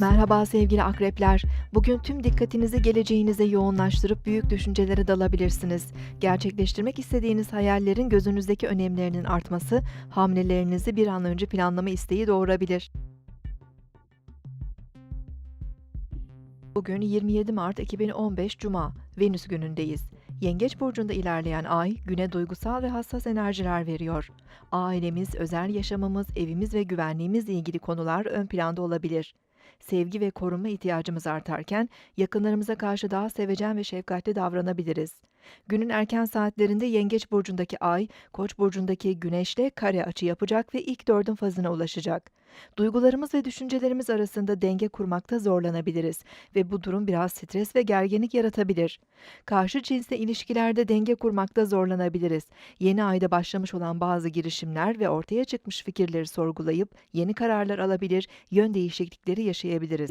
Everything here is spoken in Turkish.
Merhaba sevgili akrepler. Bugün tüm dikkatinizi geleceğinize yoğunlaştırıp büyük düşüncelere dalabilirsiniz. Gerçekleştirmek istediğiniz hayallerin gözünüzdeki önemlerinin artması, hamlelerinizi bir an önce planlama isteği doğurabilir. Bugün 27 Mart 2015 Cuma, Venüs günündeyiz. Yengeç burcunda ilerleyen ay, güne duygusal ve hassas enerjiler veriyor. Ailemiz, özel yaşamımız, evimiz ve güvenliğimizle ilgili konular ön planda olabilir. Sevgi ve korunma ihtiyacımız artarken yakınlarımıza karşı daha sevecen ve şefkatli davranabiliriz. Günün erken saatlerinde Yengeç burcundaki ay, Koç burcundaki Güneş'le kare açı yapacak ve ilk dördün fazına ulaşacak. Duygularımız ve düşüncelerimiz arasında denge kurmakta zorlanabiliriz ve bu durum biraz stres ve gerginlik yaratabilir. Karşı cinsle ilişkilerde denge kurmakta zorlanabiliriz. Yeni ayda başlamış olan bazı girişimler ve ortaya çıkmış fikirleri sorgulayıp yeni kararlar alabilir, yön değişiklikleri yaşayabiliriz.